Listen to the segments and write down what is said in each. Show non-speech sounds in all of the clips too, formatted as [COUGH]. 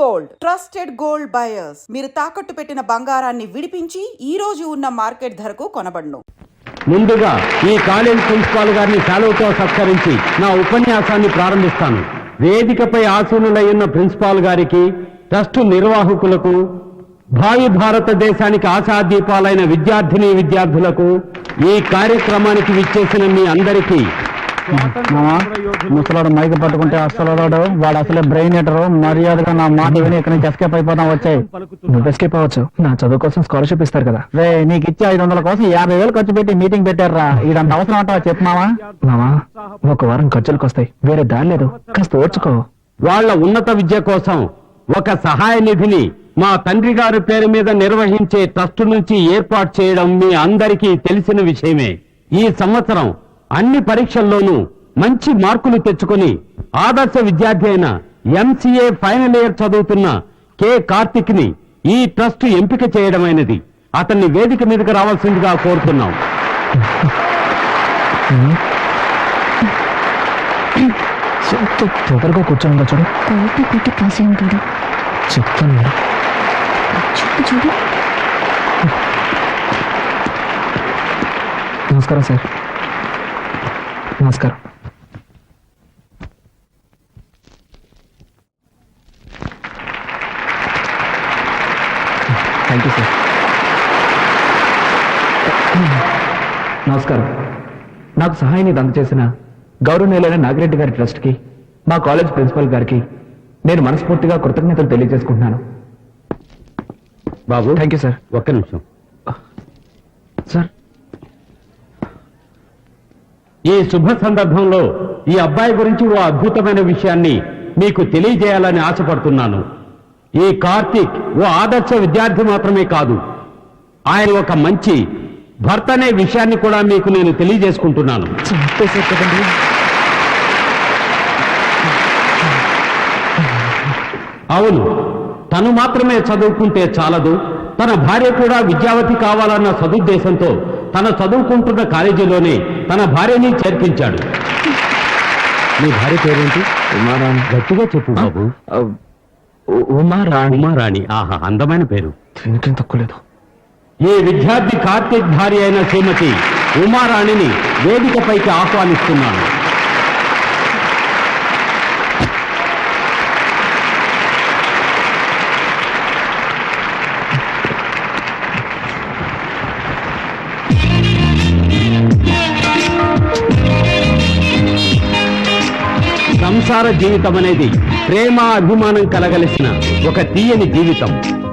Gold. Trusted gold buyers. మీరు తాకట్టు పెట్టిన బంగారాన్ని విడిపించి ఈ రోజు ఉన్న మార్కెట్ ధరకు కొనబడును. ముందుగా ఈ కాలేజ్ ప్రిన్సిపాల్ గారిని సెలవుతో సత్కరించి నా ఉపన్యాసాన్ని ప్రారంభిస్తాను. వేదికపై ఆసీనులయ్యున్న ప్రిన్సిపాల్ గారికి ట్రస్టు నిర్వాహకులకు భావి భారతదేశానికి ఆశాదీపాలైన విద్యార్థిని విద్యార్థులకు ఈ కార్యక్రమానికి విచ్చేసిన మీ అందరికీ ముసలాడు మైక్ పట్టుకుంటే అసలు వాడు అసలే బ్రెయిన్ ఎటరు మర్యాదగా నా మాట విని ఇక్కడ నుంచి ఎస్కేప్ అయిపోతాం వచ్చాయి. నువ్వు ఎస్కేప్ అవ్వచ్చు. నా చదువు కోసం స్కాలర్షిప్ ఇస్తారు కదా. రే నీకు ఇచ్చే ఐదు వందల కోసం యాభై వేలు ఖర్చు పెట్టి మీటింగ్ పెట్టారా ఇదంత అవసరం అంటావా? చెప్పు మావా. ఒక వారం ఖర్చులకు వస్తాయి. వేరే దారి లేదు. కాస్త ఓర్చుకో. వాళ్ళ ఉన్నత విద్య కోసం ఒక సహాయ నిధిని మా తండ్రి గారి పేరు మీద నిర్వహించే ట్రస్ట్ నుంచి ఏర్పాటు చేయడం మీ అందరికీ తెలిసిన విషయమే. ఈ సంవత్సరం అన్ని పరీక్షల్లోనూ మంచి మార్కులు తెచ్చుకొని ఆదర్శ విద్యార్థి అయిన ఎంసీఏ ఫైనల్ ఇయర్ చదువుతున్న కె కార్తిక్ని ఈ ట్రస్ట్ ఎంపిక చేయడమైనది అతన్ని వేదిక మీదకి రావాల్సిందిగా కోరుతున్నాం. ఎంత పొగరుగా కూర్చొని చూడు. కోటి పాస్ ఉంటాడు చెప్తాను చూడు చూడు. నమస్కారం సార్. నమస్కారం. థ్యాంక్ యూ సార్ నమస్కారం. నాకు సహాయాన్ని అందజేసిన గౌరవనీయులైన నాగిరెడ్డి గారి ట్రస్ట్కి మా కాలేజ్ ప్రిన్సిపల్ గారికి నేను మనస్ఫూర్తిగా కృతజ్ఞతలు తెలియజేసుకుంటున్నాను. బాబు థ్యాంక్ యూ సార్ ఒక్క నిమిషం. ఈ శుభ సందర్భంలో ఈ అబ్బాయి గురించి ఓ అద్భుతమైన విషయాన్ని మీకు తెలియజేయాలని ఆశపడుతున్నాను. ఈ కార్తీక్ ఓ ఆదర్శ విద్యార్థి మాత్రమే కాదు ఆయన ఒక మంచి భర్త అనే విషయాన్ని కూడా మీకు నేను తెలియజేసుకుంటున్నాను. అవును తను మాత్రమే చదువుకుంటే చాలదు తన భార్య కూడా విద్యావతి కావాలన్న సదుద్దేశంతో తన చదువుకుంటున్న కాలేజీలోనే తన భార్యని చేర్పించాడు. మీ భార్య పేరేంటి? ఉమారాణి. గట్టిగా చెప్పు బాబు. ఉమారాణి. ఉమారాణి. ఆహా అందమైన పేరు. దీనికేం తక్కువ లేదు. ఈ విద్యార్థి కార్తీక్ భార్య అయిన శ్రీమతి ఉమారాణిని వేదికపైకి ఆహ్వానిస్తున్నాను. సంసార జీవితం అనేది ప్రేమ అభిమానం కలగలిసిన ఒక తీయని జీవితం.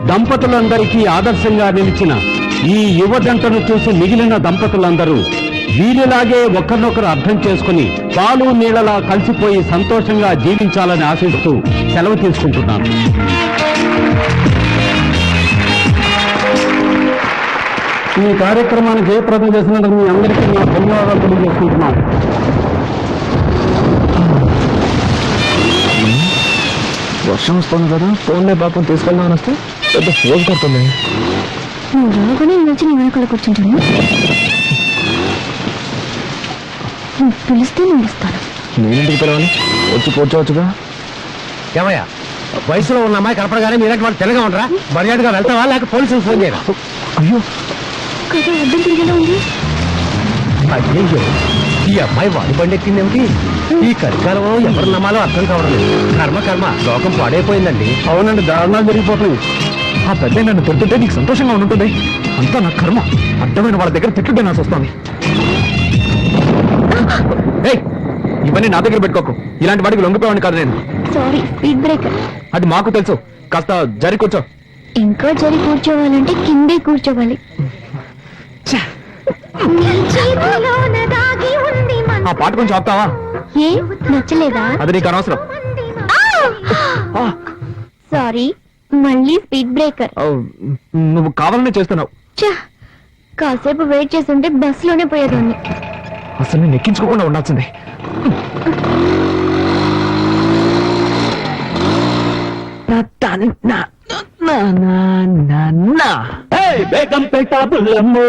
దంపతులందరికీ ఆదర్శంగా నిలిచిన ఈ యువ జంటను చూసి మిగిలిన దంపతులందరూ వీరిలాగే ఒకరినొకరు అర్థం చేసుకుని పాలు నీళ్ళలా కలిసిపోయి సంతోషంగా జీవించాలని ఆశిస్తూ సెలవు తీసుకుంటున్నాను. ఈ కార్యక్రమాన్ని జయప్రదం చేసినందుకు మీ అందరికీ నా ధన్యవాదాలు తెలియజేసుకుంటున్నాను. వర్షం వస్తుంది కదా. ఫోన్లే పాపం తీసుకెళ్దామని వస్తే పెద్ద ఫోన్ కొడుతుంది నువ్వు రాగానే వచ్చి నీ వెనకాల కూర్చుంటాను. నువ్వు పిలిస్తే నేను వస్తాను. నేనెందుకు పిలవాలి? వచ్చి కూర్చోవచ్చుగా. ఏమయ్యా వయసులో ఉన్న అమ్మాయి కనపడగానే మీరంటే వాళ్ళు తెల్లగా ఉండరా? మర్యాదగా వెళ్తావా? లేక పోలీసులు ఫోన్ చేయరా? అయ్యో. కదా అడ్డం తిరిగేలా ఉంది. అయ్యయ్యో ఈ అమ్మాయి వాడి బండి ఎక్కిందేమిటి ఈ కలికాలం ఎవరు నమ్మాలో అర్థం కావడం లేదు. కర్మ కర్మ లోకం పాడైపోయిందండి. అవునండి దారుణాలు జరిగిపోతున్నాయి. ఆ పెద్ద నన్ను తిడుతుంటే నీకు సంతోషంగా ఉంటుంది? అంతా నా కర్మ. అడ్డమైన వాళ్ళ దగ్గర తిట్టుంటే నాకు వస్తుంది. ఏయ్, ఇవన్నీ నా దగ్గర పెట్టుకోకు. ఇలాంటి వాడికి లొంగిపోయాను కాదు నేను. సారీ స్పీడ్ బ్రేకర్ అది మాకు తెలుసు. కాస్త జరి కూర్చో. ఇంకా జరి కూర్చోవాలంటే కిందే కూర్చోవాలి. ఆ పాట కొంచెం ఆపుతావా? ఏ? నచ్చలేదా? అది నీకు అనవసరం. సారీ మళ్ళీ స్పీడ్ బ్రేకర్. ఆ, నువ్వు కావాలనే చేస్తున్నావు. ఛ! కాసేపు వెయిట్ చేస్తుంటే బస్సులోనే పోయేదాన్ని. అసలు నేను ఎక్కించుకోకుండా ఉండాల్సిందే. బేగంపేట బుల్లమ్ము.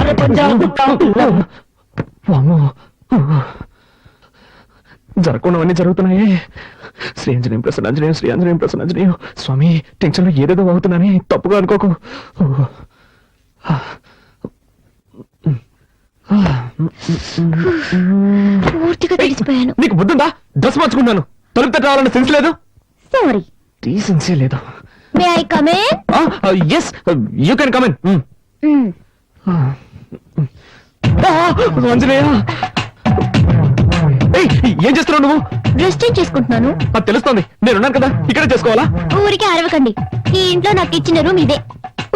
అరే పంజాబ్. జరగకుండావన్నీ జరుగుతున్నాయి. శ్రీ ఆంజనేయం ప్రసన్న ఆంజనేయం శ్రీ ఆంజనేయం ప్రసన్న ఆంజనేయం. స్వామి టెన్షన్లో ఏదేదో అవుతున్నాని. తప్పుగా అనుకోకు. పూర్తిగా తెలిసిపోయాను. నీకు బుద్ధుందా? డ్రెస్ మార్చుకున్నాను తలుపు తట్ట రావాలన్న సెన్స్ లేదు? సారీ డీసెన్సీ లేదు? May I come yes you can come in Anjaneya! ఏయ్, ఏం చేస్తున్నావు నువ్వు? రెస్టింగ్ చేసుకుంటున్నాను. అది తెలుస్తోంది. నేనున్నాను కదా ఇక్కడే చేసుకోవాలా? ఊరికే అరవకండి. ఈ ఇంట్లో నాకు ఇచ్చిన రూమ్ ఇదే.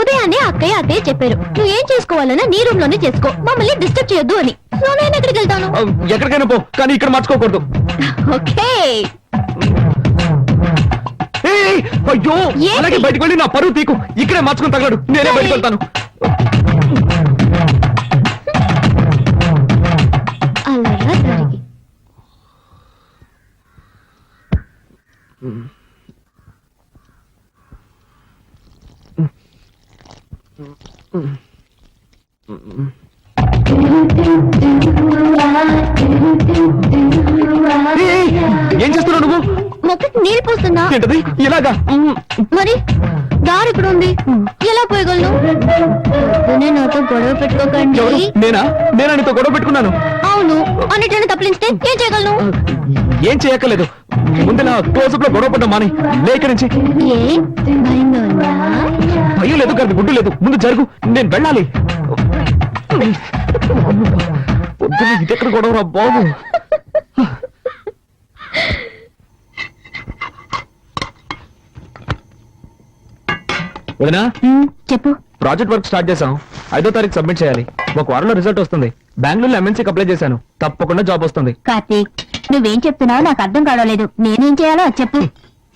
ఉదయాన్నే అక్కయ్య అత్తయ్య చెప్పారు. నువ్వు ఏం చేసుకోవాలన్నా నీ రూమ్లోనే చేసుకో. మమ్మల్ని డిస్టర్బ్ చేయొద్దు అని. సో నేను ఎక్కడికి వెళ్తాను ఎక్కడికైనా పో కానీ ఇక్కడ మార్చుకోకూడదు. ఓకే. అయ్యో ఏంటి? అలాగే బయటకు వెళ్ళి నా పరువు తీకు. ఇక్కడే మార్చుకుని తగలడు. నేనే బయటకు వెళ్తాను. అలా జరిగి? ఏయ్, ఏం చేస్తున్నావు నువ్వు? మొక్కకి నీళ్ళు పోస్తున్నా. ఏంటది? ఇలాగా? మరి దారి ఇక్కడ ఉంది? ఎలా పోయగలను? పొద్దున్నే నాతో గొడవ పెట్టుకోకండి. ఎవరు? నేనా? నేనా నీతో గొడవ పెట్టుకున్నాను? అవును అన్నిటిని తప్పించితే ఏం చేయగలను? ఏం చేయక్కర్లేదు. ముందు నా క్లోజప్లో గొడవ పడ్డా మాని. లేక నుంచి. ఏ? భయంగా ఉందా? భయం లేదు కానీ గుడ్డు లేదు. ముందు జరుగు. నేను వెళ్ళాలి. పొద్దున ఇదెక్కడ గొడవ రా బాబు? వదినా? చెప్పు. ప్రాజెక్ట్ వర్క్ స్టార్ట్ చేశాం. ఐదో తారీఖు సబ్మిట్ చేయాలి. ఒక వారంలో రిజల్ట్ వస్తుంది. బెంగళూరులో ఎంఎన్సీకి అప్లై చేశాను. తప్పకుండా జాబ్ వస్తుంది. కార్తీక్ నువ్వేం చెప్తున్నావు నాకు అర్థం కావలేదు నేనేం చేయాలో చెప్పు.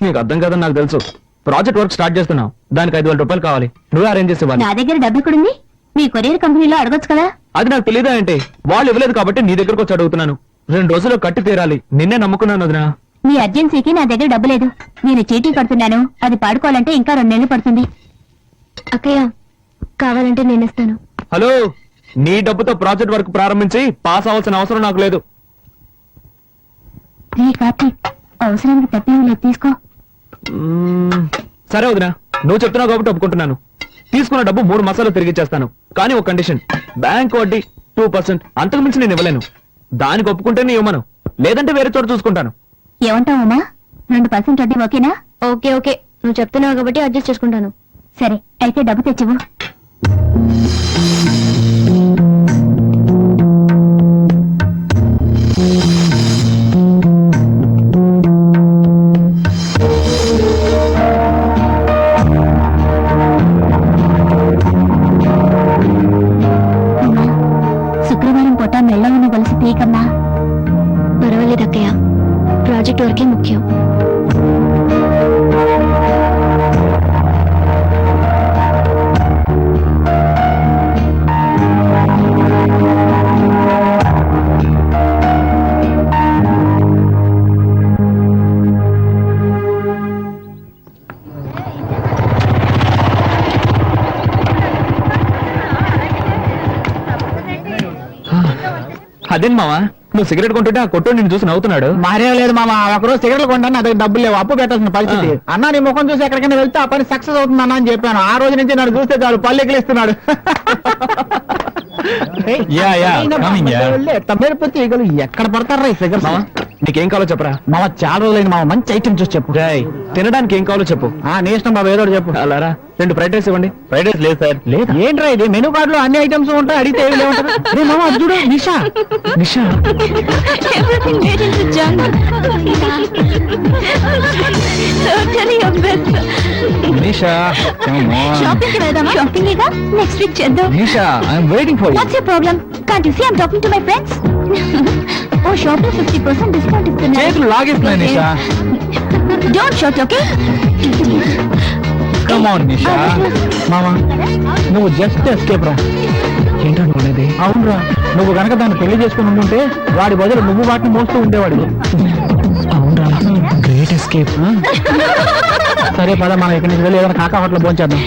నీకు అర్థం కాదని నాకు తెలుసు. ప్రాజెక్ట్ వర్క్ స్టార్ట్ చేస్తున్నావు దానికి ఐదు వేల రూపాయలు కావాలి. నువ్వే అరేంజ్ చేసి నా దగ్గర డబ్బు ఎక్కడుంది మీ కొరియర్ కంపెనీలో అడగొచ్చు కదా. అది నాకు తెలియదా అంటే వాళ్ళు ఇవ్వలేదు కాబట్టి నీ దగ్గరకు వచ్చి అడుగుతున్నాను. రెండు రోజుల్లో కట్టి తీరాలి. నిన్నే నమ్ముకున్నాను వదినా. మీ అర్జెన్సీకి నా దగ్గర డబ్బు లేదు. నేను చీటీ కడుతున్నాను. అది పాడుకోవాలంటే ఇంకా రెండు నెలలు పడుతుంది. అక్కయ్య కావాలంటే నేను ఇస్తాను. హలో నీ డబ్బుతో ప్రాజెక్ట్ వర్క్ ప్రారంభించి పాస్ అవ్వాల్సిన అవసరం నాకు లేదు. రే కార్తీక్ అవసరానికి తప్పేం లేదు తీసుకో. మ్మ్, సరే వదినా నువ్వు చెప్తున్నావు కాబట్టి ఒప్పుకుంటున్నాను. తీసుకున్న డబ్బు మూడు మాసాలు తిరిగి ఇచ్చేస్తాను. కానీ ఒక కండిషన్ బ్యాంక్ వడ్డీ టూ పర్సెంట్ అంతకు మించి నేను ఇవ్వలేను. దానికి ఒప్పుకుంటేనే ఇవ్వమను లేదంటే వేరే చోట చూసుకుంటాను. ఏమంటావమ్మా రెండు పర్సెంట్ వడ్డీ ఓకేనా? Okay okay. నువ్వు చెప్తున్నావు కాబట్టి అడ్జస్ట్ చేసుకుంటాను. సరే అయితే డబ్బు తెచ్చివు అదేం మావా నువ్వు సిగరెట్ కొంటుంటే ఆ కొట్టు నిన్ను చూసి నవ్వుతున్నాడు మారేం లేదు మామ ఒకరోజు సిగరెట్లు కొంటాను దగ్గర డబ్బులు లేవు అప్పు పెట్టాల్సిన పరిస్థితి అన్న నీ ముఖం చూసి ఎక్కడికైనా వెళ్తే ఆ పని సక్సెస్ అవుతుంది అన్న అని చెప్పాను ఆ రోజు నుంచి నన్ను చూస్తే చాలు పళ్ళు coming, yeah. తమ్మేరిపోతే ఈగలు ఎక్కడ పడతారా ఈ మావా నీకేం కావాలో చెప్పరా? మామ చాలా రోజులైంది మామ మంచి ఐటమ్ చూసి చెప్పు. రాయ్ తినడానికి ఏం కావాలో చెప్పు. ఆ నీ ఇష్టం బాబు ఏదో ఒకటి చెప్పు. అలారా రెండు ఫ్రైడ్ రైస్ ఇవ్వండి. ఫ్రైడ్ రైస్ లేదు సార్. లేదు? ఏంట్రా ఇది? మెనూ కార్డు లో అన్ని ఐటమ్స్ ఉంటాయి అడిగితే ఏమి లేవంటారు రే మామ అది చూడు Nisha. Nisha? Everything made into junk. Totally your best. నిషా షాపింగ్కి వెళ్దామా? షాపింగ్ ఇగా నెక్స్ట్ వీక్ చేద్దాం. Nisha I'm waiting for what's your problem can't you see I'm talking to my friends ఓ షాప్లో 50% డిస్కౌంట్ ఇస్తున్నారు చేతులు Nisha. Don't shout okay come on Nisha. మామ నువ్వు just escape రా. ఏంటనుకునేది అవునరా. నువ్వు గనక దాన్ని పెళ్ళి చేసుకుని ఉంటుంటే వాడి బదులు నువ్వు వాటిని మోస్తూ ఉండేవాడు గ్రేట్ ఎస్కేప్ సరే పద మనం ఇక్కడి నుంచి వెళ్ళి ఏదైనా కాకా హోటల్ పోంచేద్దాం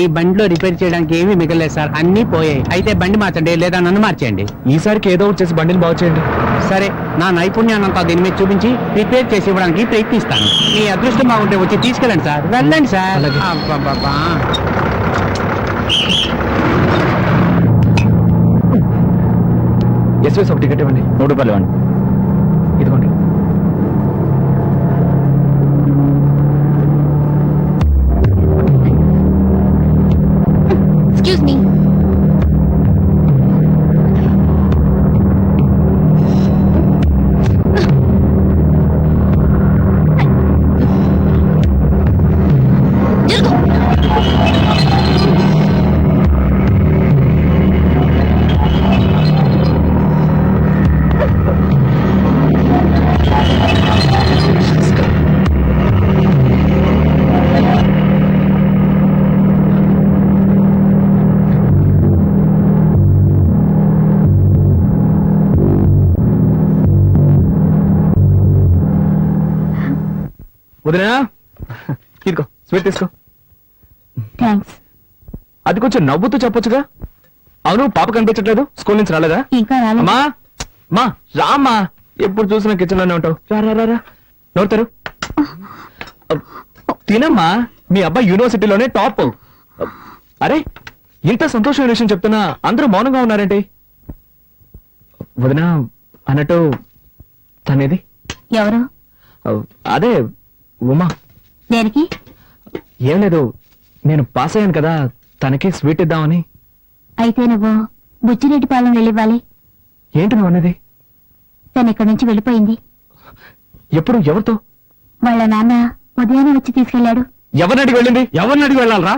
ఈ బండిలో రిపేర్ చేయడానికి ఏమీ మిగలేదు సార్. అన్ని పోయాయి. అయితే బండి మార్చండి లేదా నన్ను మార్చేయండి. ఈసారికి ఏదో ఒకటి చేసి బండిని బాగు చేయండి. సరే నా నైపుణ్యాన్నంతా దీని మీద చూపించి రిపేర్ చేసి ఇవ్వడానికి ప్రయత్నిస్తాను. మీ అదృష్టం బాగుంటే వచ్చి తీసుకెళ్ళండి సార్. వెళ్ళండి సార్. అబ్బబ్బబ్బా. ఎస్ఎస్ ఒక టికెట్ ఇవ్వండి మూడు రూపాయలు ఇవ్వండి. స్వీట్ తీసుకో. థ్యాంక్స్ అది కొంచెం నవ్వుతూ చెప్పొచ్చుగా. అవును పాప కనిపించట్లేదు. స్కూల్ నుంచి రాలేదా? ఇంకా రాలేదు. అమ్మా మా రామ్మా. ఎప్పుడు చూసినా కిచెన్లోనే ఉంటావు. రా రా రా రా. నోడతారు తినమ్మా. మీ అబ్బాయి యూనివర్సిటీలోనే టాప్. అరే ఇంత సంతోషమైన విషయం చెప్తున్నా అందరూ మౌనంగా ఉన్నారేంటి? వదినా అన్నట్టు తనేది? ఎవరు? అదే ఉమా. దేనికి? ఏం లేదు నేను పాస్ అయ్యాను కదా తనకి స్వీట్ ఇద్దామని. అయితే నువ్వు బుచ్చిరెడ్డిపాలెం వెళ్ళివ్వాలి. ఏంటి నువ్వు అనేది? తను ఇక్కడి నుంచి వెళ్ళిపోయింది. ఎప్పుడు ఎవరితో? వాళ్ళ నాన్న ఉదయాన్నే వచ్చి తీసుకెళ్ళాడు ఎవరిని అడిగి వెళ్ళింది? ఎవరిని అడిగి వెళ్ళాలరా?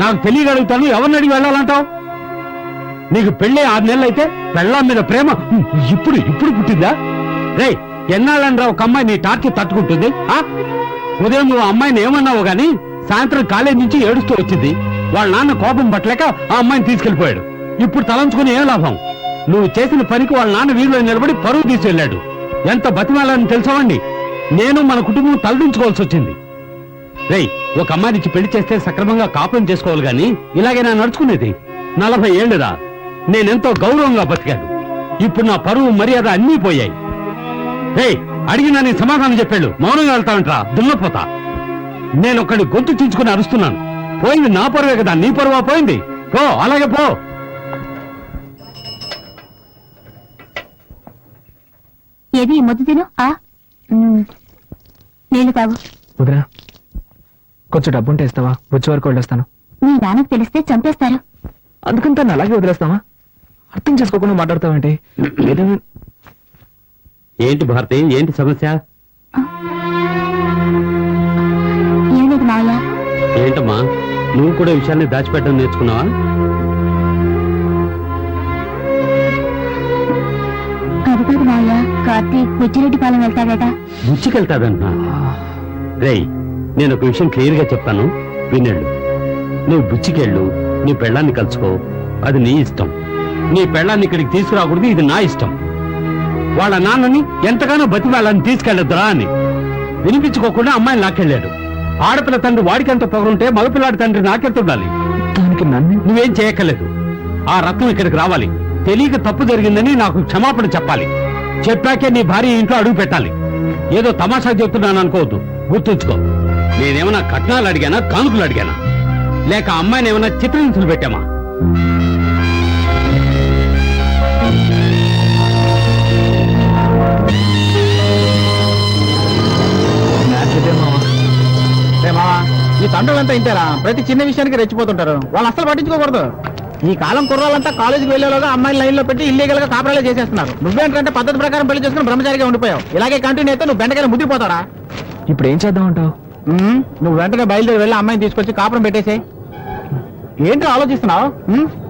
నాకు తెలియగలుగుతాను ఎవరిని అడిగి వెళ్ళాలంటావు? నీకు పెళ్ళి ఆరు నెలలు అయితే పెళ్ళాం మీద ప్రేమ ఇప్పుడు ఇప్పుడు పుట్టిందా? రే ఎన్నాళ్ళనరా ఒక అమ్మాయి నీ టార్కి తట్టుకుంటుంది ఆ? ఉదయం నువ్వు ఆ అమ్మాయిని ఏమన్నావు గాని సాయంత్రం కాలేజ్ నుంచి ఏడుస్తూ వచ్చింది. వాళ్ళ నాన్న కోపం పట్టలేక ఆ అమ్మాయిని తీసుకెళ్ళిపోయాడు ఇప్పుడు తలంచుకుని ఏం లాభం? నువ్వు చేసిన పనికి వాళ్ళ నాన్న వీధిలో నిలబడి పరువు తీసుకెళ్ళాడు ఎంత బతిమాలని తెలుసావండి నేను మన కుటుంబం తలదించుకోవాల్సి వచ్చింది. రేయ్ ఒక అమ్మాయినిచ్చి పెళ్ళి చేస్తే సక్రమంగా కాపురం చేసుకోవాలి గాని ఇలాగే నా నడుచుకునేది. నలభై ఏళ్ళురా. నేనెంతో గౌరవంగా బతికాను. ఇప్పుడు నా పరువు మర్యాద అన్నీ పోయాయి. రేయ్ అడిగినా నీ సమాధానం చెప్పాడు. మౌనంగా వెళ్తావంట్రా. దున్నపోతా. నేను ఒకడి గొంతు చించుకుని అరుస్తున్నాను. పోయింది నా పరువే కదా నీ పరువా పోయింది? పో అలాగే పో. ఏది ఈ ముద్దు తిను? ఆ? మ్. నీళ్ళు తాగు. వదినా కొంచెం డబ్బు ఉంటే ఇస్తావా? వచ్చే వరకు వెళ్ళొస్తాను. మీ నాన్నకు తెలిస్తే చంపేస్తారు. అందుకని తను అలాగే వదిలేస్తావా? అర్థం చేసుకోకుండా మాట్లాడతావేంటి? ఏదేమి- ఏంటి భారతి? ఏంటి సమస్య? ఏం లేదు మావయ్య? ఏంటమ్మా? నువ్వు కూడా ఈ విషయాన్ని దాచిపెట్టడం నేర్చుకున్నావా? అది కాదు మావయ్య కార్తీక్ బుచ్చిరెడ్డిపాలెం వెళ్తాడట. బుచ్చికెళ్తాదంటున్నా రేయ్ నేను ఒక విషయం క్లియర్గా చెప్తాను. వినేళ్ళు. నువ్వు బుచ్చికెళ్ళు నీ పెళ్ళాన్ని కలుసుకో. అది నీ ఇష్టం. నీ పెళ్ళాన్ని ఇక్కడికి తీసుకురాకూడదు ఇది నా ఇష్టం. వాళ్ళ నాన్నని ఎంతగానో బతిమాలని తీసుకెళ్ళొద్దురా అని. వినిపించుకోకుండా అమ్మాయిని నాకెళ్ళాడు ఆడపిల్ల తండ్రి వాడికెంత పొగరుంటే మగపిల్లాడి తండ్రి నాకెంత ఉండాలి దానికి నన్ను? నువ్వేం చేయక్కర్లేదు. ఆ రత్నం ఇక్కడికి రావాలి. తెలియక తప్పు జరిగిందని నాకు క్షమాపణ చెప్పాలి. చెప్పాకే నీ భార్య ఇంట్లో అడుగు పెట్టాలి. ఏదో తమాషా చెప్తున్నాను అనుకోవద్దు. గుర్తుంచుకో. నేనేమన్నా కట్నాలు అడిగానా కానుకలు అడిగానా? లేక అమ్మాయిని ఏమన్నా చిత్రహింసలు పెట్టామా? ఈ తండ్రులంతా ఇంటారా ప్రతి చిన్న విషయానికి రెచ్చిపోతుంటారు. వాళ్ళు అసలు పట్టించుకోకూడదు. ఈ కాలం కుర్రాలంతా కాలేజీకి వెళ్ళేలోగా అమ్మాయిని లైన్లో పెట్టి ఇల్లీగల్గా కాపురాలే చేసేస్తున్నారు. నువ్వేంటంటే పద్ధతి ప్రకారం పెళ్ళి చేసుకుని బ్రహ్మచారిగా ఉండిపోయావు. ఇలాగే కంటిన్యూ అయితే నువ్వు బెండకాయ ముద్దిపోతాడా ఇప్పుడు ఏం చేద్దాం అంటావు? నువ్వు వెంటనే బయలుదేరి వెళ్ళి అమ్మాయిని తీసుకొచ్చి కాపురం పెట్టేసే ఏంటి ఆలోచిస్తున్నావు?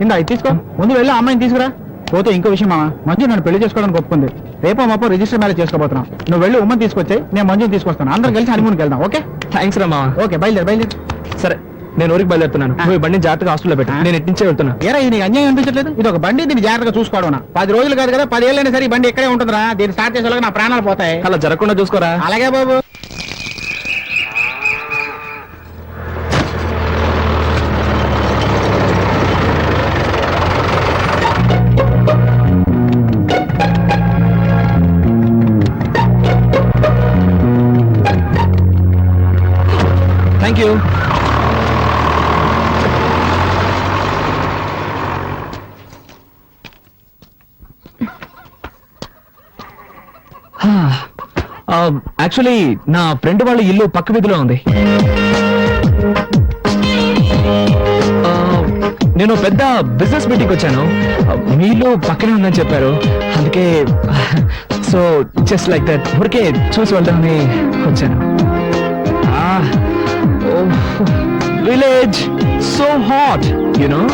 ఇది తీసుకో. ముందు వెళ్ళి అమ్మాయిని తీసుకురా. పోతే ఇంకో విషయం మామ మంజు నన్ను పెళ్ళి చేసుకోవడానికి ఒప్పుకుంది. రేపో మాపో రిజిస్టర్ మ్యారేజ్ చేసుకోబోతున్నాం. నువ్వు వెళ్ళి ఉమ్మని తీసుకొచ్చి నేను మంజుని తీసుకొస్తాను. అందరం కలిసి హనీమూన్కి వెళ్దాం ఓకే? థ్యాంక్స్ రా మావా. ఓకే బయలుదేరి బయలుదేరి. సరే నేను ఊరికి బయలుదేరుతున్నాను. నువ్వు ఈ బండి జాగ్రత్తగా హాస్టల్లో పెట్టు. నేను ఇటు నుంచే వెళ్తున్నా. ఏరా ఇది నీకు అన్యాయం అనిపించట్లేదు? ఇది ఒక బండి దీన్ని జాగ్రత్తగా చూసుకోవడం పది రోజులు కాదు కదా పది ఏళ్ళైనా సరే ఈ బండి ఇక్కడే ఉంటుందిరా. దీన్ని స్టార్ట్ చేసే నా ప్రాణాలు పోతాయి. అలా జరగకుండా చూసుకోరా. అలాగే బాబు. యాక్చువల్లీ నా ఫ్రెండ్ వాళ్ళ ఇల్లు పక్క వీధిలో ఉంది. నేను పెద్ద బిజినెస్ మీటింగ్ వచ్చాను. ఆ, మీ ఇల్లు పక్కనే ఉందని చెప్పారు. అందుకే సో జస్ట్ లైక్ దట్ ఊరికే చూసి వెళ్దామని వచ్చాను. విలేజ్ సో హాట్ యునో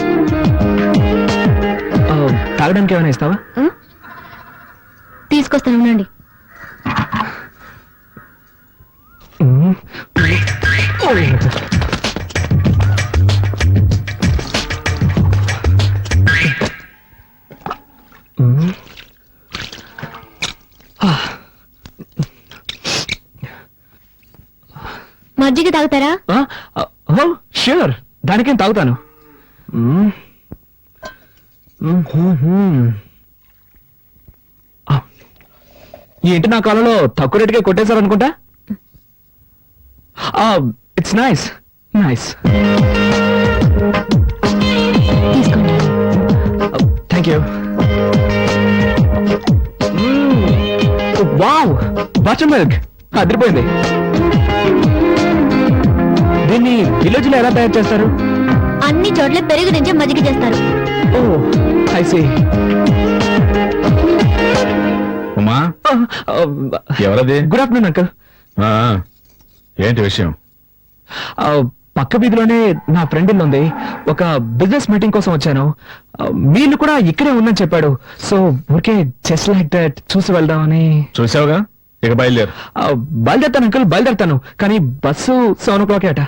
తాగడానికి ఏమైనా ఇస్తావా? తీసుకొస్తాను ఉండండి. మజ్జిగ తాగుతారా? ష్యూర్ దానికేం తాగుతాను? ఏంటి నా కాలంలో తక్కువ రేటుకే కొట్టేశారు అనుకుంటా ఇట్స్ నైస్ నైస్ తీసుకోండి thank you wow butter milk అదిరిపోయింది. దీన్ని విలేజ్లో ఎలా తయారు చేస్తారు? అన్ని చోట్ల పెరుగు నుంచి మజ్జిగ చేస్తారు. Oh I see Uma? ఎవరది? గుడ్ ఆఫ్టర్నూన్ అంకల్ ఆ, ఏంటి విషయం? పక్క వీధిలోనే నా ఫ్రెండ్ ఇల్లు ఉంది. ఒక బిజినెస్ మీటింగ్ కోసం వచ్చాను. ఆ, మీ ఇల్లు కూడా ఇక్కడే ఉందని చెప్పాడు. సో ఊరికే జస్ట్ లైక్ దట్ చూసి వెళ్దామని. చూసావుగా? ఇక బయలుదేరు. బయలుదేరుతాను అంకుల్ బయలుదేరుతాను. కానీ బస్సు సెవెన్ ఓ క్లాక్ అట.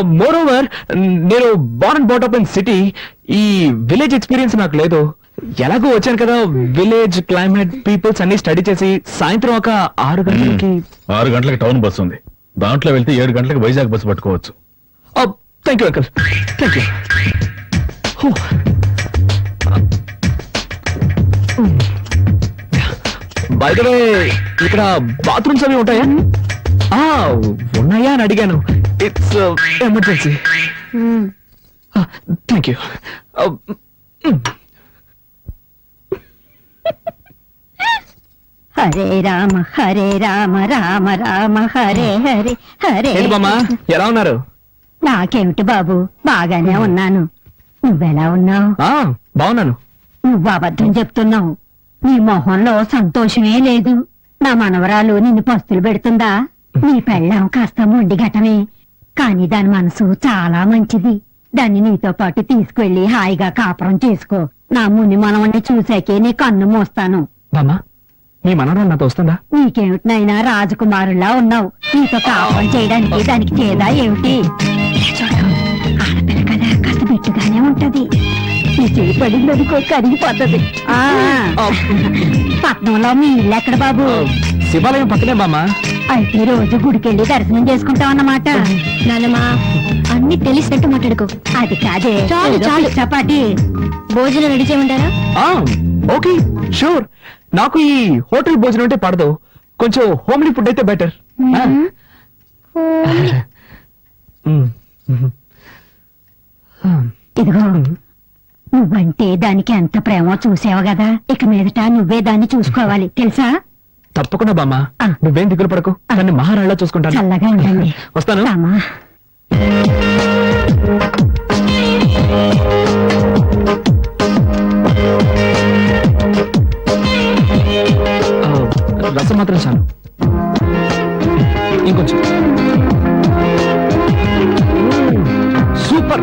మోర్ ఓవర్ నేను born and brought up in city ఈ విలేజ్ ఎక్స్పీరియన్స్ నాకు లేదు. ఎలాగో వచ్చాను కదా విలేజ్ క్లైమేట్ పీపుల్స్ అన్ని స్టడీ చేసి సాయంత్రం ఒక ఆరు గంటలకి ఆరు గంటలకు టౌన్ బస్సు ఉంది. దాంట్లో వెళ్తే ఏడు గంటలకు వైజాగ్ బస్సు పట్టుకోవచ్చు. Thank you uncle thank you by the way ఇక్కడ బాత్రూమ్స్ అవి ఉంటాయా? ఉన్నాయా అని అడిగాను. It's emergency thank you Hare Rama Hare Rama Rama Rama Hare Hare Hare ఎలా ఉన్నారు? నాకేమిటి బాబు? బాగానే ఉన్నాను. నువ్వెలా ఉన్నావు? బాగున్నాను. నువ్వు అబద్ధం చెప్తున్నావు. నీ మొహంలో సంతోషమే లేదు. నా మనవరాలు నిన్ను పస్తులు పెడుతుందా? నీ పెళ్ళాం కాస్త మొండి ఘటమే. కాని దాని మనసు చాలా మంచిది. దాన్ని నీతో పాటు తీసుకెళ్ళి హాయిగా కాపురం చేసుకో. నా ముని మనవణ్ణి చూశాకే నీ కన్ను మోస్తాను. బామ్మా మీ మనవరాలు నాతో వస్తుందా? నీకేమిటినైనా రాజకుమారులా ఉన్నావు. నీతో కాపురం చేయడానికి దానికి చేదా ఏమిటి? ఇలా చూడు ఆడపిల్ల కదా కాస్త బిట్టుగానే ఉంటది. నీ చేయి పడిందనుకో కరిగిపోతుంది. ఆ, పట్నంలో మీ ఇల్లు ఎక్కడ బాబు? శివాలయం పక్కనే బామ్మ. అయితే రోజు గుడికెళ్ళి దర్శనం చేసుకుంటాం అన్నమాట. నానమ్మా అన్ని తెలిసినట్టు మాట్లాడుకో. అది కాదే. చాలు, చాలు. పిచ్చాపాటి. భోజనం రెడీ చేయమంటారా? ఆ, ఓకే షూర్. నాకు ఈ హోటల్ భోజనం అంటే పడదు. కొంచెం హోమ్లీ ఫుడ్ అయితే బెటర్ ఇదిగో. నువ్వంటే దానికి ఎంత ప్రేమో చూసావు కదా. ఇక మీదట నువ్వే దాన్ని చూసుకోవాలి. తెలుసా? తప్పకుండా బామ్మ. నువ్వేం దిగులు పడకు. నన్ను మహారాణిలా చూసుకుంటాను. చల్లగా ఉండండి. వస్తాను. రామా. రసం మాత్రం చాలు. ఇంకొంచెం. సూపర్.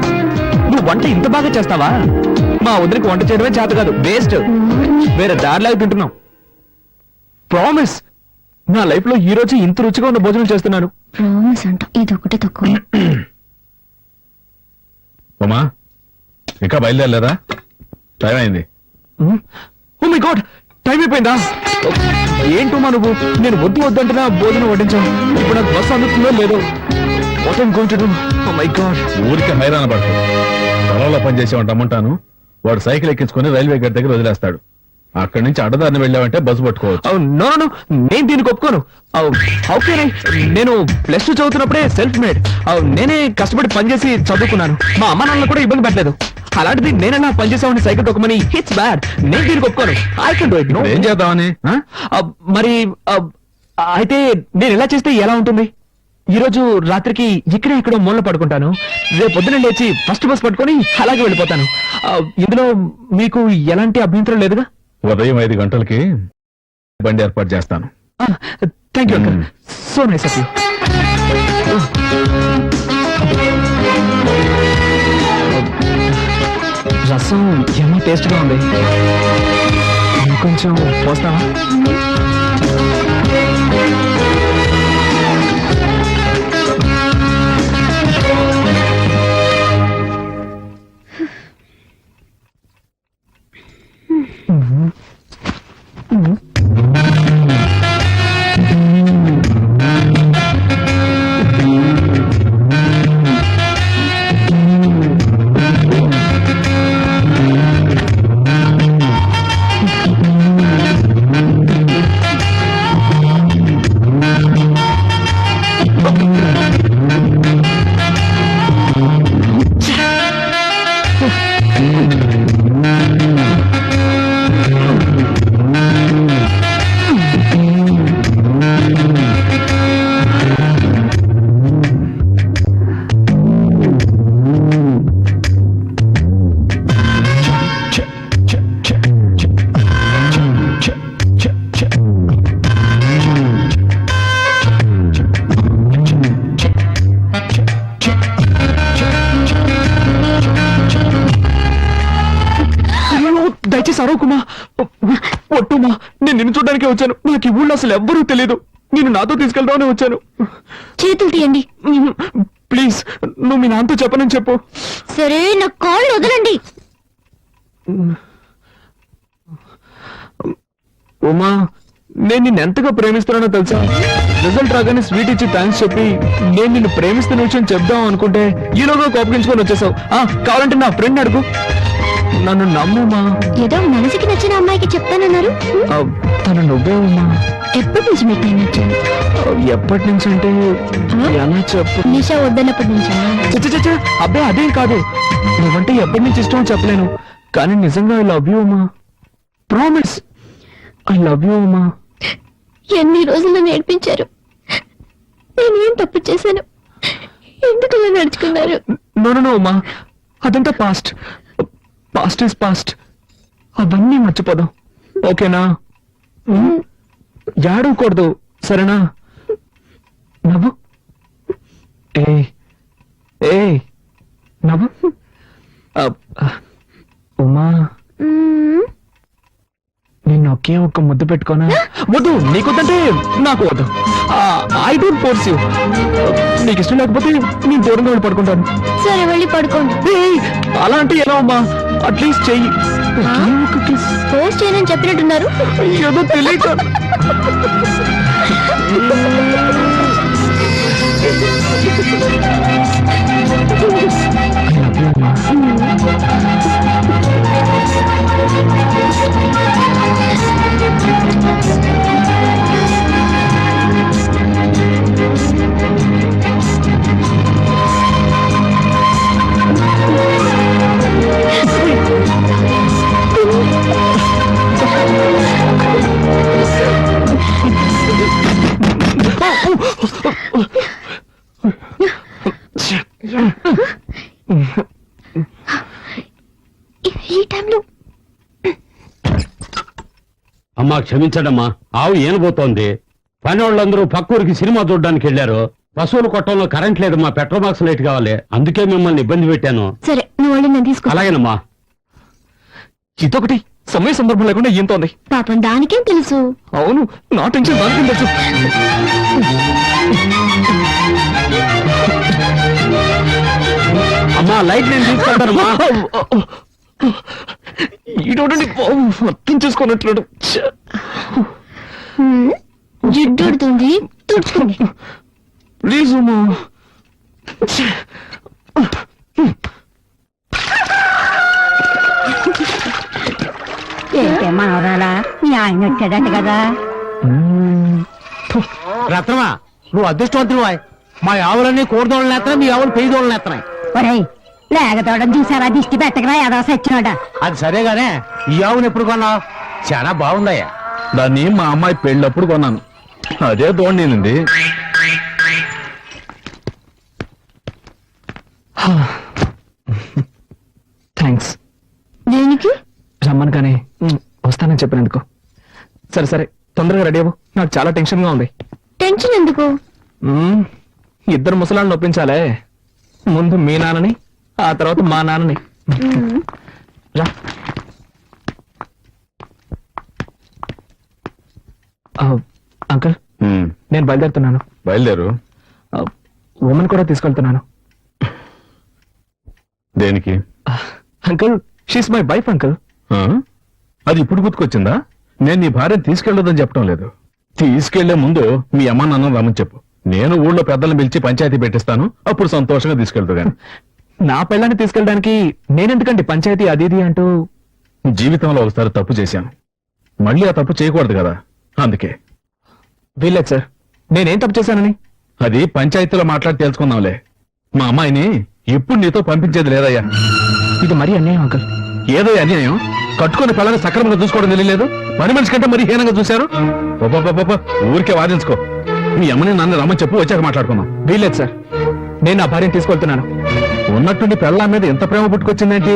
నువ్వు వంట ఇంత బాగా చేస్తావా? మా వదిలికి వంట చేయడమే చేత కాదు వేస్ట్ వేరే దారిలాగా తింటున్నాం ప్రామిస్ నా లైఫ్లో ఈ రోజు ఇంత రుచిగా ఉన్న భోజనం చేస్తున్నాను. ప్రామిస్ అంట ఇది ఒకటి తక్కువ. ఉమా ఇంకా బయలుదేరలేదా? టైం అయింది. ఓ మై గాడ్ టైం అయిపోయిందా? ఏంటమ్మా నువ్వు? నేను వద్దు వద్దంటున్నా భోజనం వడ్డించాను ఇప్పుడు నాకు బస్సు అందుతుందో లేదో. What I'm going to do oh my god ఊరికి హైరాణ పడతాడు పొలంలో పనిచేసేవాడు రమ్మంటాను. వాడు సైకిల్ ఎక్కించుకుని రైల్వే గేట్ దగ్గర వదిలేస్తాడు. అక్కడి నుంచి అడ్డదారిని వెళ్ళావంటే బస్సు పట్టుకోవచ్చు. నో నో నేను దీనికి ఒప్పుకోను. ఓకే నేను ప్లస్ టూ చదువుతున్నప్పుడే సెల్ఫ్ మేడ్ నేనే కష్టపడి పనిచేసి చదువుకున్నాను. మా అమ్మ నాన్న కూడా ఇబ్బంది పెట్టలేదు. అలాంటిది నేనైనా పనిచేసేవాడిని సైకిల్ తొక్కమని? హిట్స్ బ్యాడ్ నేను దీనికి ఒప్పుకోను I can do it no ఏం చేద్దామని? ఆ? మరి ఆ, అయితే నేను ఎలా చేస్తే ఎలా ఉంటుంది? ఈ రోజు రాత్రికి ఇక్కడే ఎక్కడో మూల పడుకుంటాను. రేపు పొద్దున లేచి ఫస్ట్ బస్ పట్టుకొని అలాగే వెళ్ళిపోతాను. ఆ, ఇందులో మీకు ఎలాంటి అభ్యంతరం లేదుగా? ఉదయం ఐదు గంటలకి బండి ఏర్పాటు చేస్తాను. Thank you. So nice of you రసం ఏమో టేస్ట్గా ఉంది. కొంచెం పోస్తావా? అరవకుమా ఒట్టుమా నేను నిన్ను చూడడానికే వచ్చాను. నాకు ఈ ఊళ్ళో అసలు ఎవ్వరూ తెలియదు నేను నాతో తీసుకెళ్దామని వచ్చాను. చేతులు తీయండి. ప్లీజ్ నువ్వు మీ నాన్నతో చెప్పనని చెప్పు. సరే నా కాళ్ళు వదలండి. ఉమా నేను నిన్ను ఎంతగా ప్రేమిస్తున్నానో తెలుసా? రిజల్ట్ రాగానే స్వీట్ ఇచ్చి థ్యాంక్స్ చెప్పి నేను నిన్ను ప్రేమిస్తున్న విషయం చెప్దాం అనుకుంటే ఈలోగా కోపగించుకొని వచ్చేసావు. ఆ కావాలంటే నా ఫ్రెండ్ అడుగు. నన్ను నమ్ముమా ఏదో మనసుకి నచ్చిన అమ్మాయికి చెప్తానన్నారు. ఆ, తను నువ్వే ఉమా ఎప్పటి నుంచి మీకు ఆ, ఎప్పటి నుంచి అంటే ఎలా చెప్పు. నిషా వద్దన్నప్పటి నుంచా? చచ్చ చచ్చ అబ్బాయి అదేం కాదు. నువ్వంటే ఎప్పటి నుంచి ఇష్టం చెప్పలేను. కానీ నిజంగా ఐ లవ్ యూ అమ్మా ప్రామిస్ ఐ లవ్ యూ అమ్మా ఎన్ని రోజులు నేర్పించారు? నేను ఏం తప్పు చేశాను? ఎందుకు ఇలా నడుచుకున్నారు? నో నో అమ్మా. అదంతా పాస్ట్ పాస్ట్ ఇస్ పాస్ట్ అవన్నీ మర్చిపోదాం. ఓకేనా? ఏడవకూడదు. సరేనా? నవ్వు. ఏ ఏ నవ్వు. ఉమా. నేను ఒకే ఒక్క ముద్దు పెట్టుకోనా? వద్దు నీకొద్దంటే నాకు వద్దు. I don't force you. నీకు ఇష్టం లేకపోతే నేను దూరంగా వెళ్ళి పడుకుంటాను. సరే వెళ్ళి పడుకోండి. అలా అంటే ఎలా అమ్మా? అట్లీస్ట్ చెయ్యి. పోస్ట్ చేయనని చెప్పినట్టున్నారు. ఏదో తెలియక. [LAUGHS] ఈ- ఈ టైంలో అమ్మా క్షమించడమ్మా. ఆవు ఏనబోతోంది. పని వాళ్ళందరూ పక్కూరికి సినిమా చూడడానికి వెళ్ళారు. పశువుల కొట్టంలో కరెంట్ లేదమ్మా పెట్రోల్ బాక్స్ లైట్ కావాలి. అందుకే మిమ్మల్ని ఇబ్బంది పెట్టాను. సరే నువ్వు వాళ్ళు నేను తీసుకో అలాగేనమ్మా. ఇదొకటి. సమయ సందర్భం లేకుండా ఈయంతో ఉంది పాపం దానికేం తెలుసు? అవును నా టెన్షన్ దానికి తెలుసు? అమ్మా లైట్ నేను తీసుకెళ్తానమ్మా ఈడోడండి అర్థం చేసుకున్నట్లు. జిడ్డుడుతుంది తుడుచుకోండి. ప్లీజ్ అమ్మా. ఏంటే మనవరాలా మీ ఆయన వచ్చాడట కదా. రత్నమా నువ్వు అదృష్టవంతుడు మా ఆవులన్నీ నేస్తున్నాయి మీ ఆవులు పెయ్యి దోళ్ళు నేస్తున్నాయి ఒరేయ్ లేగతోడని చూసారా దిష్టి పెట్టకరా ఏదో సచ్చినోడా. అది సరేగానే ఈ ఆవును ఎప్పుడు కొన్నావు? చాలా బాగుందయ్యా. దాన్ని మా అమ్మాయి పెళ్ళప్పుడు కొన్నాను. అదే దోణింది థ్యాంక్స్ దేనికి రమ్మను కానీ మ్, వస్తానని చెప్పినందుకు సరే సరే. తొందరగా రెడీ అవ్వు. నాకు చాలా టెన్షన్గా ఉంది. టెన్షన్ ఎందుకు? ఇద్దరు ముసలాళ్ళని ఒప్పించాలే. ముందు మీ నాన్నని ఆ తర్వాత మా నాన్నని. హ్మ్. రా. ఆ, అంకుల్ ఉమ్, నేను బయలుదేరుతున్నాను. బయలుదేరు. ఉమెన్ కూడా తీసుకెళ్తున్నాను. దేనికి? Uncle she's my wife uncle. ఆ? అది ఇప్పుడు గుర్తుకొచ్చిందా? నేను నీ భార్యను తీసుకెళ్ళొద్దని చెప్పడం లేదు. తీసుకెళ్ళే ముందు మీ అమ్మ నాన్న రమ్మని చెప్పు. నేను ఊళ్ళో పెద్దలను పిలిచి పంచాయతీ పెట్టిస్తాను. అప్పుడు సంతోషంగా తీసుకెళ్తా గాని. [LAUGHS] నా పిల్లని తీసుకెళ్ళడానికి నేనెందుకండి పంచాయతీ అది ఇది అంటూ? జీవితంలో ఒకసారి తప్పు చేశాను. మళ్ళీ ఆ తప్పు చేయకూడదు కదా. అందుకే. వీల్లేదు సార్. నేనేం తప్పు చేశానని? అది పంచాయతీలో మాట్లాడి తెలుసుకుందాంలే మా అమ్మాయిని ఎప్పుడు నీతో పంపించేది లేదయ్యా. ఇది మరీ అన్యాయం అంకుల్. ఏదో అన్యాయం? కట్టుకుని పిల్లని సక్రమంగా చూసుకోవడం తెలియలేదు? పని మనిషి కంటే మరీ హీనంగా చూశారు? ఊరికే వాదించుకో. మీ అమ్మని నన్ను రమ్మని చెప్పు వచ్చాక మాట్లాడుకుందాం. వీల్లేదు సార్. నేను నా భార్యను తీసుకెళ్తున్నాను. ఉన్నట్టుండి పెళ్ళాం మీద ఎంత ప్రేమ పుట్టుకొచ్చిందేంటి?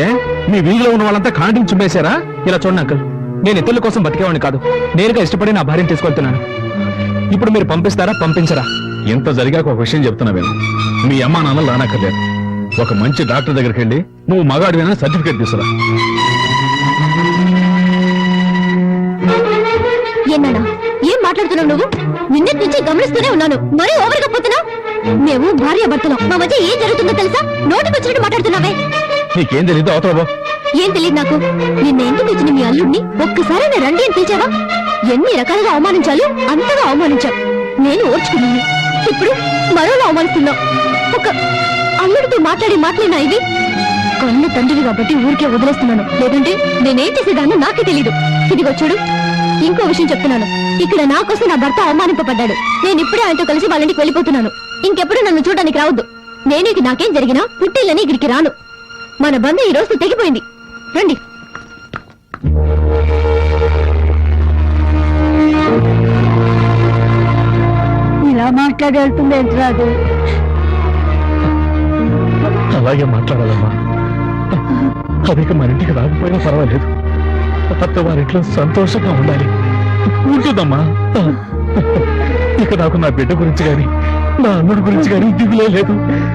ఏ? మీ వీధిలో ఉన్న వాళ్ళంతా కాంటింగ్ చుమ్మేశారా? ఇలా చూడండి అంకుల్. నేను ఇతరుల కోసం బతికేవాడిని కాదు. నేరుగా ఇష్టపడి నా భార్యను తీసుకెళ్తున్నాను. ఇప్పుడు మీరు పంపిస్తారా పంపించరా? ఇంత జరిగాక ఒక విషయం చెప్తున్నా విను. మీ అమ్మ నాన్న రానక్కర్లేదు ఒక మంచి డాక్టర్ దగ్గరికి వెళ్ళి నువ్వు మగాడివైనా సర్టిఫికేట్ తీసుకురా. ఏనాడా ఏం మాట్లాడుతున్నావు నువ్వు? నిన్నటి నుంచి గమనిస్తూనే ఉన్నాను. మరీ ఓవర్గా పోతున్నావు? మేము భార్య భర్తలు. మా మధ్య ఏం జరుగుతుందో తెలుసా? నోటికి వచ్చినట్టు మాట్లాడుతున్నావే. నీకేం తెలీదు అవతల. ఏం తెలియదు నాకు? నిన్న ఎందుకు వచ్చిన మీ అల్లుడిని? ఒక్కసారి నా రండి అని పిలిచావా? ఎన్ని రకాలుగా అవమానించాలి అంతగా అవమానించావు. నేను ఓర్చుకున్నాను. ఇప్పుడు మరోలా అవమానిస్తున్నావు. ఒక అల్లుడితో మాట్లాడి మాట్లాడినా ఇది కన్ను తండ్రివి కాబట్టి ఊరికే వదిలేస్తున్నాను. లేదంటే నేనేం చేసేదాన్నో నాకే తెలీదు. ఇదిగో చూడు. ఇంకో విషయం చెప్తున్నాను. ఇక్కడ నా కోసం నా భర్త అవమానింపబడ్డాడు. నేను ఇప్పుడే ఆయనతో కలిసి వాళ్ళ ఇంటికి వెళ్ళిపోతున్నాను. ఇంకెప్పుడు నన్ను చూడడానికి రావద్దు. నేను ఇక నాకేం జరిగినా పుట్టిల్లని ఇక్కడికి రాను. మన బంధం ఈ రోజు తెగిపోయింది. రండి. ఇలా మాట్లాడి వెళ్తుంది ఏంట్రాదు అలాగే మాట్లాడాలమ్మా. అదిక మన ఇంటికి రాకపోయినా పర్వాలేదు. అత్తవారింట్లో సంతోషంగా ఉండాలి. ఉంటుందమ్మా. ఇక నాకు నా బిడ్డ గురించి కానీ నా అల్లుడి గురించి కానీ దిగులే లేదు.